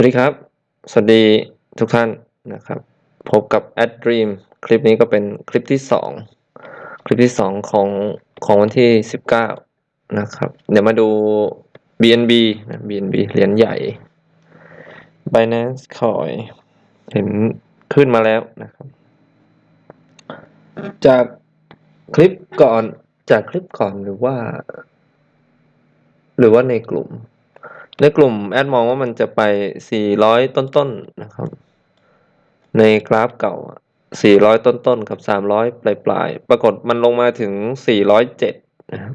วัสดีครับ สวัสดีทุกท่านนะครับ พบกับ Ad Dream คลิปนี้ก็เป็นคลิปที่สองคลิปที่สองของของวันที่สิบเก้านะครับ เดี๋ยวมาดู BNB นะ BNB เหรียญใหญ่ Binance Coin เห็นขึ้นมาแล้วนะครับ จากคลิปก่อนจากคลิปก่อนหรือว่า หรือว่าในกลุ่ม ในกลุ่มแอดมองว่ามันจะไป 400 ต้นๆนะครับ ในกราฟเก่า 400 ต้นๆกับ 300 ปลายๆปรากฏมันลงมาถึง 407 นะครับ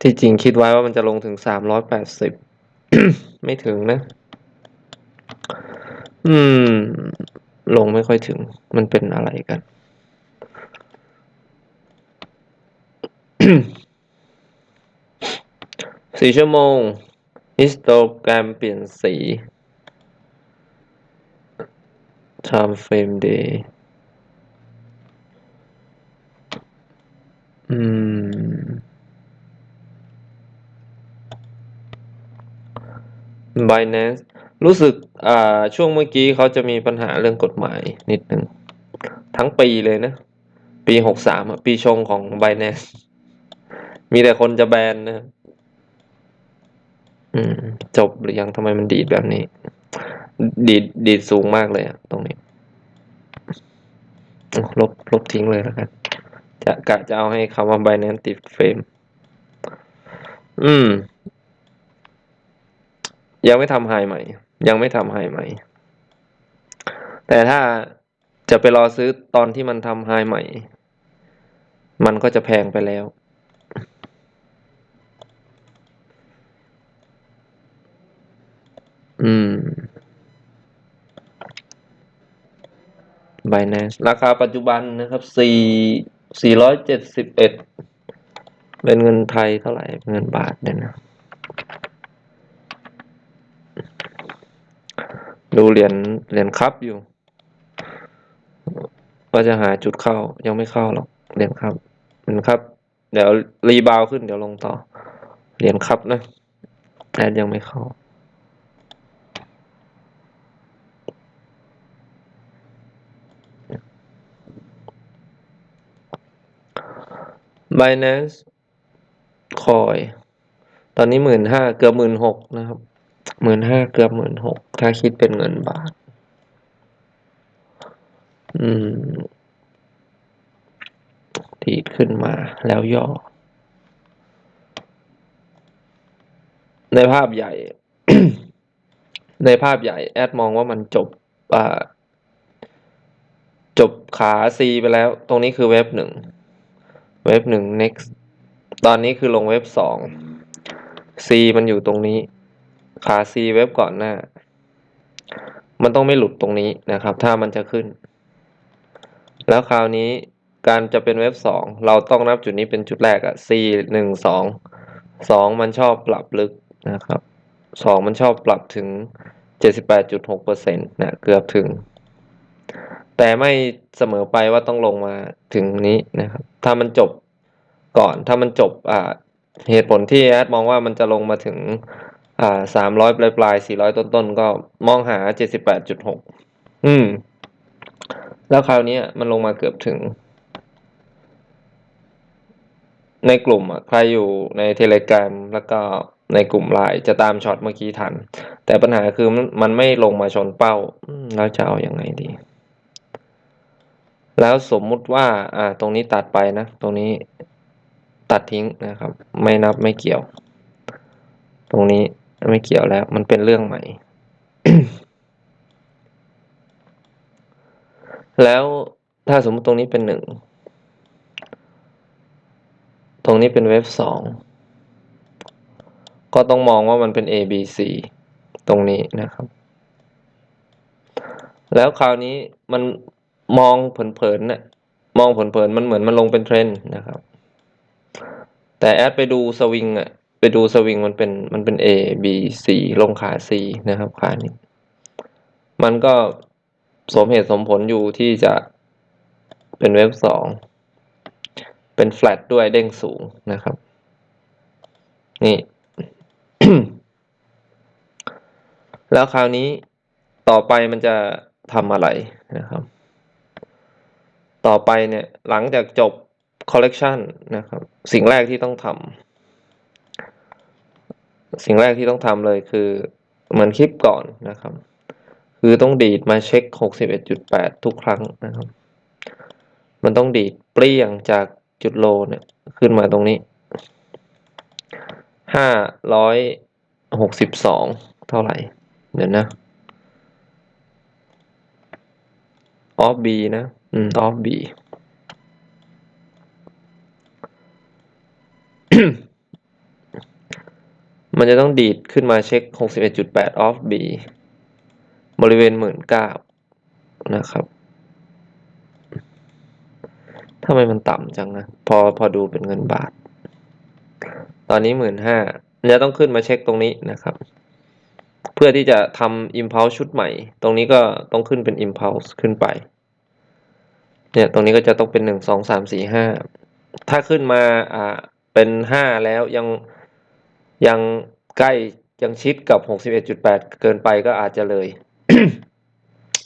ที่จริงคิดไว้ว่ามันจะลงถึง 380 ไม่ถึงนะ อืม ลงไม่ค่อยถึง มันเป็นอะไรกัน สี่ชั่วโมง ฮิสโตแกรมเปลี่ยนสี time frame day อืม Binance รู้สึก อ่า ช่วงเมื่อกี้เขาจะมีปัญหาเรื่องกฎหมายนิดหนึ่ง ทั้งปีเลยนะ ปีหกสามปีชงของ Binance มีแต่คนจะแบนนะครับ อืม จบหรือยังทำไมมันดีดแบบนี้ ดีดดีดสูงมากเลยอะตรงนี้ลบลบทิ้งเลยแล้วกัน จะกะจะเอาให้คำว่า Binance ติดเฟรมอืม ยังไม่ทำไฮใหม่ ยังไม่ทำไฮใหม่ แต่ถ้าจะไปรอซื้อตอนที่มันทำไฮใหม่ มันก็จะแพงไปแล้ว อืม Binance ราคาปัจจุบันนะครับสี่สี่ร้อยเจ็ดสิบเอ็ดเป็นเงินไทยเท่าไหร่เงินบาทเนี่ยนะ ดูเหรียญเหรียญครับอยู่ว่าจะหาจุดเข้ายังไม่เข้าหรอกเหรียญครับเหรียญครับ เดี๋ยวรีบาวขึ้นเดี๋ยวลงต่อเหรียญครับนะแอดยังไม่เข้า Binance คอยตอนนี้หมื่นห้าเกือบหมื่นหกนะครับหมื่นห้าเกือบหมื่นหกถ้าคิดเป็นเงินบาท อืมดีดขึ้นมาแล้วย่อ ในภาพใหญ่ ในภาพใหญ่ แอดมองว่ามันจบอ่าจบขา C ไปแล้ว ตรงนี้คือเว็บหนึ่ง เว็บหนึ่ง next ตอนนี้คือลงเว็บสอง C มันอยู่ตรงนี้ ขา C เว็บก่อนหน้า มันต้องไม่หลุดตรงนี้นะครับ ถ้ามันจะขึ้น แล้วคราวนี้การจะเป็นเว็บสองเราต้องนับจุดนี้เป็นจุดแรกอะ C หนึ่งสองสองมันชอบปรับลึกนะครับสองมันชอบปรับถึงเจ็ดสิบแปดจุดหกเปอร์เซ็นต์นะเกือบถึง แต่ไม่เสมอไปว่าต้องลงมาถึงนี้นะครับ ถ้ามันจบก่อน ถ้ามันจบอ่าเหตุผลที่แอดมองว่ามันจะลงมาถึงอ่าสามร้อยปลายปลายสี่ร้อยต้นต้นก็มองหาเจ็ดสิบแปดจุดหกอืม แล้วคราวนี้มันลงมาเกือบถึง ในกลุ่มอะใครอยู่ในเทเล g r a m แล้วก็ในกลุ่มไลน์จะตามช็อตเมื่อกี้ทัน แต่ปัญหาคือมันมันไม่ลงมาชนเป้า แล้วจะเอาอยัางไงดี แล้วสมมุติว่าอ่าตรงนี้ตัดไปนะ ตรงนี้ตัดทิ้งนะครับ ไม่นับไม่เกี่ยว ตรงนี้ไม่เกี่ยวแล้ว มันเป็นเรื่องใหม่ แล้วถ้าสมมติตรงนี้เป็นหนึ่ง ตรงนี้เป็นเว็บสอง ก็ต้องมองว่ามันเป็น A B C ตรงนี้นะครับ แล้วคราวนี้มัน มองเผินๆน่ะมองเผินๆมันเหมือนมันลงเป็นเทรนด์นะครับ แต่แอดไปดูสวิงอะไปดูสวิงมันเป็นมันเป็น A B C ลงขา C นะครับขานี้ มันก็สมเหตุสมผลอยู่ที่จะเป็นเว็บสองเป็นแฟลตด้วยเด้งสูงนะครับ นี่ แล้วคราวนี้ต่อไปมันจะทำอะไรนะครับ ต่อไปเนี่ยหลังจากจบ collection นะครับ สิ่งแรกที่ต้องทำสิ่งแรกที่ต้องทำเลยคือเหมือนคลิปก่อนนะครับ คือต้องดีดมาเช็ค 61.8 ทุกครั้งนะครับ มันต้องดีดเปรี้ยงจากจุดโลเนี่ยขึ้นมาตรงนี้ห้าร้อยหกสิบสองเท่าไหร่ เดี๋ยวนะ ออฟบีนะ อืมออฟบีมันจะต้องดีดขึ้นมาเช็ค 61.8 off B บริเวณ 19,000นะครับ ทำไมมันต่ำจังนะ พอพอดูเป็นเงินบาท ตอนนี้ 15,000มันจะต้องขึ้นมาเช็คตรงนี้นะครับ เพื่อที่จะทำ impulse ชุดใหม่ ตรงนี้ก็ต้องขึ้นเป็น impulse ขึ้นไป เนี่ยตรงนี้ก็จะต้องเป็น1 2 3 4 5ถ้าขึ้นมาอ่าเป็นห้าแล้วยังยังใกล้ยังชิดกับหกสิบเอ็ดจุดแปดเกินไปก็อาจจะเลย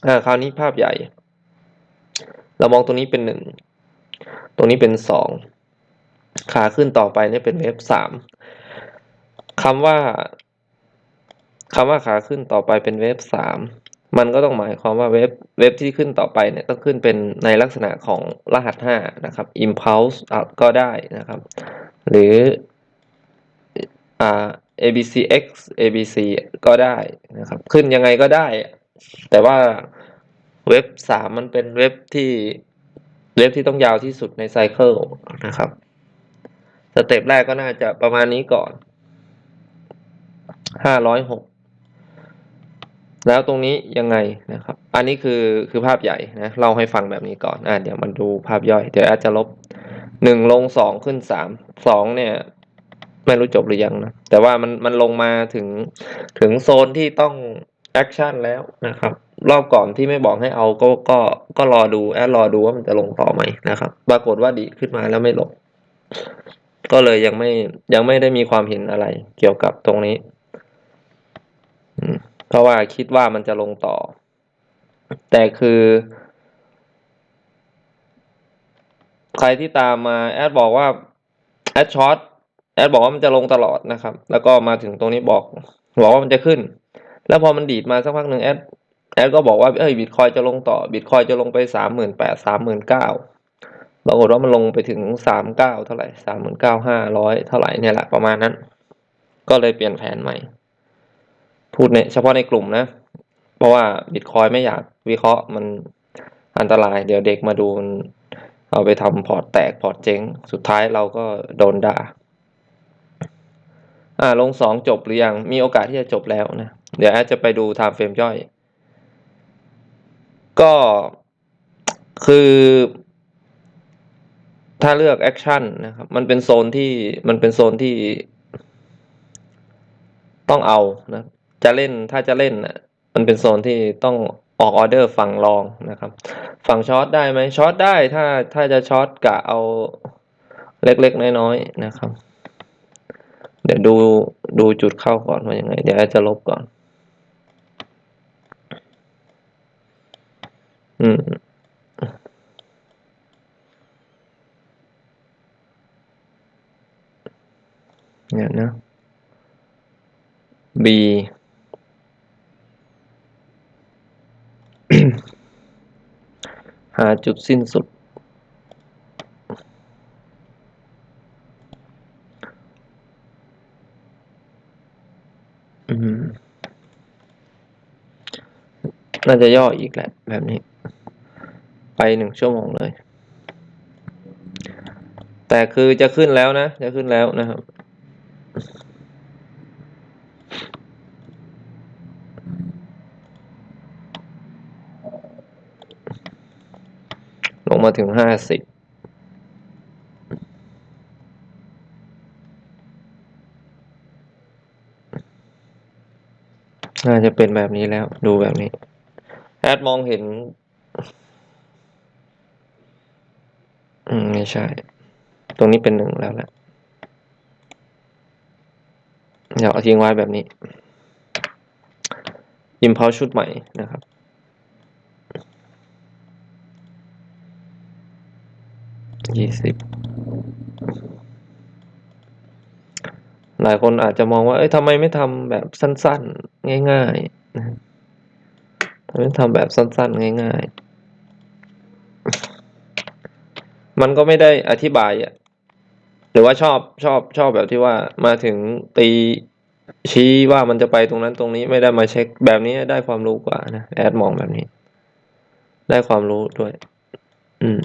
อ่าคราวนี้ภาพใหญ่ เรามองตรงนี้เป็นหนึ่งตรงนี้เป็นสองขาขึ้นต่อไปเนี่ยเป็นเวฟสามคำว่าคำว่าขาขึ้นต่อไปเป็นเวฟสาม มันก็ต้องหมายความว่าเวฟเวฟที่ขึ้นต่อไปเนี่ยต้องขึ้นเป็นในลักษณะของรหัสห้านะครับ impulse ก็ได้นะครับ หรืออ่า abcx abc ก็ได้นะครับ ขึ้นยังไงก็ได้ แต่ว่าเว็บสามมันเป็นเว็บที่เว็บที่ต้องยาวที่สุดในไซเคิลนะครับสเต็ปแรกก็น่าจะประมาณนี้ก่อนห้าร้อยหก แล้วตรงนี้ยังไงนะครับ อันนี้คือคือภาพใหญ่นะเล่าให้ฟังแบบนี้ก่อนอ่าเดี๋ยวมันดูภาพย่อย เดี๋ยวอาจจะลบหนึ่งลงสองขึ้นสามสองเนี่ย ไม่รู้จบหรือยังนะ แต่ว่ามันมันลงมาถึงถึงโซนที่ต้องแอคชั่นแล้วนะครับ รอบก่อนที่ไม่บอกให้เอาก็ก็ก็รอดูแอดรอดูว่ามันจะลงต่อไหมนะครับ ปรากฏว่าดีขึ้นมาแล้วไม่ลง ก็เลยยังไม่ยังไม่ได้มีความเห็นอะไรเกี่ยวกับตรงนี้ เพราะว่าคิดว่ามันจะลงต่อ แต่คือ ใครที่ตามมาแอดบอกว่าแอดช็อตแอดบอกว่ามันจะลงตลอดนะครับ แล้วก็มาถึงตรงนี้บอกบอกว่ามันจะขึ้น แล้วพอมันดีดมาสักพักหนึ่งแอดแอดก็บอกว่าเอ้ยบิตคอยจะลงต่อบิตคอยจะลงไปสามหมื่นแปดสามหมื่นเก้าปรากฏว่ามันลงไปถึงสามเก้าเท่าไหร่สามหมื่นเก้าห้าร้อยเท่าไหร่เนี่ยแหละประมาณนั้น ก็เลยเปลี่ยนแผนใหม่ พูดในเฉพาะในกลุ่มนะ เพราะว่าบิตคอยไม่อยากวิเคราะห์มันอันตราย เดี๋ยวเด็กมาดูมันเอาไปทำพอร์ตแตกพอร์ตเจ๊ง สุดท้ายเราก็โดนด่า อ่าลงสองจบหรือยัง มีโอกาสที่จะจบแล้วนะ เดี๋ยวแอดจะไปดู time frame ย่อย ก็คือ ถ้าเลือกแอคชั่นนะครับ มันเป็นโซนที่มันเป็นโซนที่ต้องเอานะ จะเล่นถ้าจะเล่นนะมันเป็นโซนที่ต้องออกออเดอร์ฝั่งรองนะครับ ฝั่งช็อตได้ไหมช็อตได้ถ้าถ้าจะช็อตกะเอาเล็กๆ น้อยๆนะครับ เดี๋ยวดูดูจุดเข้าก่อนว่ายังไง เดี๋ยวจะลบก่อน อืมเนี่ยนะ B หาจุดสิ้นสุดอืมน่าจะย่ออีกแหละ แบบนี้ ไปหนึ่งชั่วโมงเลย แต่คือจะขึ้นแล้วนะ จะขึ้นแล้วนะครับ มาถึงห้าสิบน่าจะเป็นแบบนี้แล้ว ดูแบบนี้ แอดมองเห็น อืม ไม่ใช่ ตรงนี้เป็นหนึ่งแล้วแหละเดี๋ยวเอาทิ้งไว้แบบนี้ impulse ชุดใหม่นะครับ ยี่สิบหลายคนอาจจะมองว่า เอ้ยทำไมไม่ทำแบบสั้นๆ ง่ายๆนะทำไมไม่ทำแบบสั้นๆ ง่ายๆ มันก็ไม่ได้อธิบายอะหรือว่าชอบชอบชอบแบบที่ว่ามาถึงตีชี้ว่ามันจะไปตรงนั้นตรงนี้ไม่ได้มาเช็คแบบนี้ได้ความรู้กว่านะ แอดมองแบบนี้ ได้ความรู้ด้วย อืม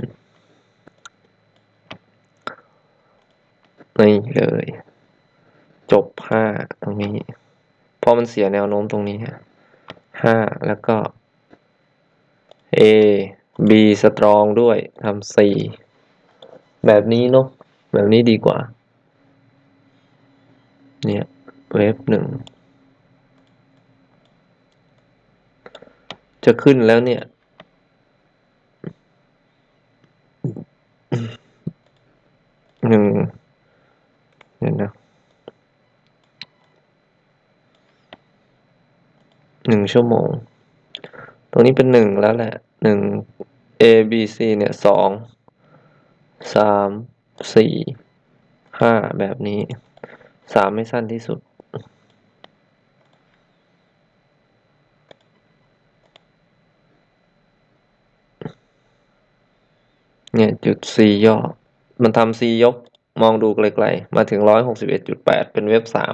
นี่เลย จบห้าตรงนี้เพราะมันเสียแนวโน้มตรงนี้ห้าแล้วก็ A B สตรองด้วยทำสี่แบบนี้เนาะแบบนี้ดีกว่า เนี่ยเวฟหนึ่งจะขึ้นแล้วเนี่ย งชั่วโมง ตรงนี้เป็นหนึ่งแล้วแหละหนึ่ง A B C เนี่ยสองสามสี่ห้าแบบนี้สามไม่สั้นที่สุด เนี่ยจุด C ย่อ มันทำ C ยกมองดูไกลๆ มาถึงร้อยหกสิบเอ็ดจุดแปดเป็นเว็บสาม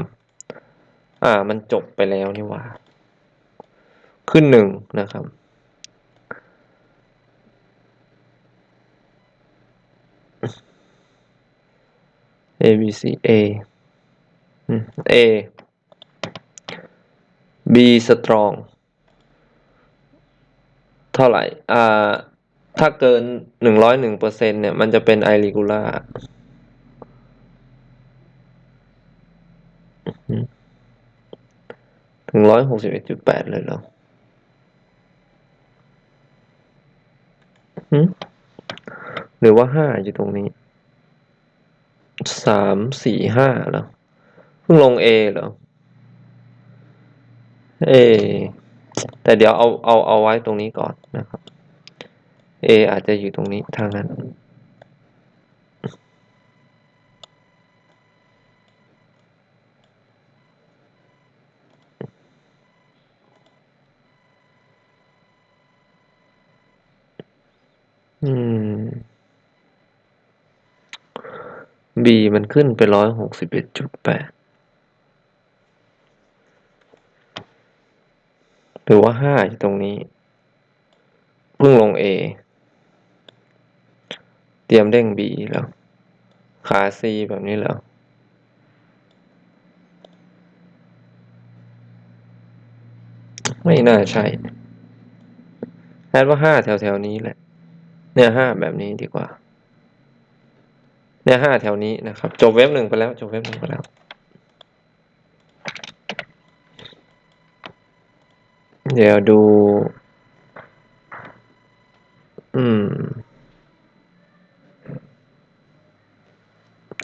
อ่า มันจบไปแล้วนี่ว่า ขึ้นหนึ่งนะครับ A B C A อืม A B strong เท่าไหร่อ่าถ้าเกินหนึ่งร้อยหนึ่งเปอร์เซ็นเนี่ย มันจะเป็น irregular ถึงร้อยหกสิบเอ็ดจุดแปดเลยเหรอ หรือว่าห้าอยู่ตรงนี้สามสี่ห้าเหรอเพิ่งลง A เหรอ A แต่เดี๋ยวเอาเอาเอาไว้ตรงนี้ก่อนนะครับ A อาจจะอยู่ตรงนี้ทางนั้น อืม B มันขึ้นไปร้อยหกสิบเอ็ดจุดแปดหรือว่าห้าอยู่ตรงนี้ เพิ่งลง A เตรียมเด้ง B แล้ว ขา C แบบนี้แล้ว ไม่น่าใช่แอดว่าห้าแถวแถวๆนี้แหละ เนี่ยห้าแบบนี้ดีกว่า เนี่ยห้าแถวนี้นะครับ จบเว็บหนึ่งไปแล้วจบเว็บหนึ่งไปแล้วเดี๋ยวดู อืม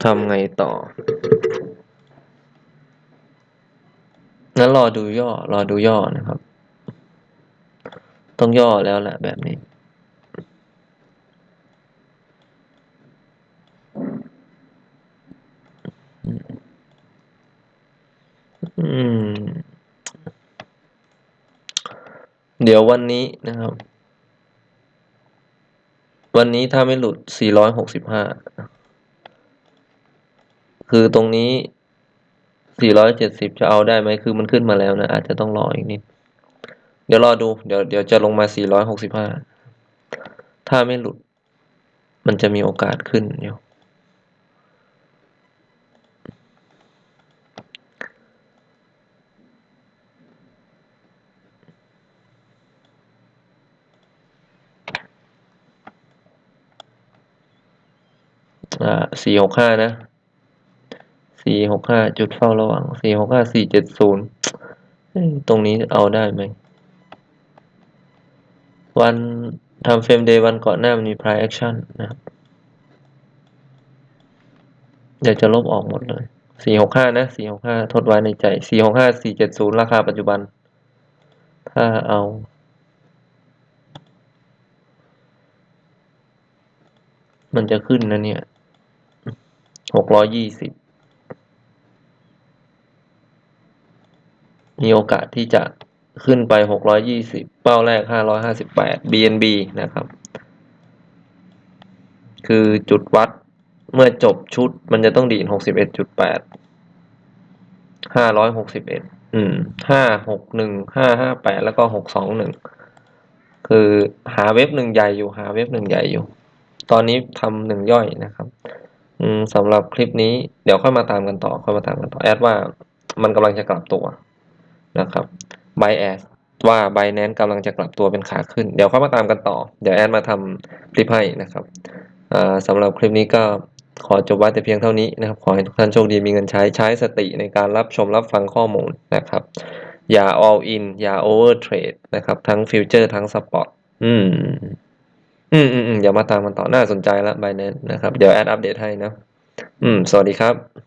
ทำไงต่อ งั้นรอดูย่อ รอดูย่อนะครับ ต้องย่อแล้วแหละแบบนี้ เดี๋ยววันนี้นะครับ วันนี้ถ้าไม่หลุด 465 คือตรงนี้ 470 จะเอาได้ไหม คือมันขึ้นมาแล้วนะ อาจจะต้องรออีกนิด เดี๋ยวรอดู เดี๋ยวเดี๋ยวจะลงมา 465 ถ้าไม่หลุด มันจะมีโอกาสขึ้นอยู่ อ่าสี่หกห้านะสี่หกห้าจุดเฝ้าระวังสี่หกห้าสี่เจ็ดศูนย์ตรงนี้เอาได้ไหม วันทำเฟรมเดย์วันก่อนหน้ามันมี p r i แอคชั่นนะอยากจะลบออกหมดเลยสี่หกห้านะสี่หกห้าทดไว้ในใจสี่หกห้าสี่เจ็ดศูนย์ราคาปัจจุบัน ถ้าเอามันจะขึ้นนะเนี่ย หกร้อยยี่สิบมีโอกาสที่จะขึ้นไปหกร้อยยี่สิบเป้าแรกห้าร้อยห้าสิบแปด BNB นะครับ คือจุดวัดเมื่อจบชุดมันจะต้องดีดหกสิบเอ็ดจุดแปดห้าร้อยหกสิบเอ็ดอืมห้าหกหนึ่งห้าห้าแปดแล้วก็หกสองหนึ่งคือหาเว็บหนึ่งใหญ่อยู่ หาเว็บหนึ่งใหญ่อยู่ ตอนนี้ทำหนึ่งย่อยนะครับ อืมสำหรับคลิปนี้เดี๋ยวค่อยมาตามกันต่อค่อยมาตามกันต่อแอดว่ามันกำลังจะกลับตัวนะครับ Bias ว่า Binance กำลังจะกลับตัวเป็นขาขึ้น เดี๋ยวค่อยมาตามกันต่อ เดี๋ยวแอดมาทำคลิปให้นะครับสำหรับคลิปนี้ก็ขอจบไว้แต่เพียงเท่านี้นะครับ ขอให้ทุกท่านโชคดีมีเงินใช้ใช้สติในการรับชมรับฟังข้อมูลนะครับ อย่า all in อย่า over trade นะครับ ทั้งฟิวเจอร์ทั้งสปอตอืม อืมอืมอืมอย่ามาตามกันต่อน่าสนใจละ Binance นะครับ เดี๋ยวแอดอัปเดตให้นะ อืม สวัสดีครับ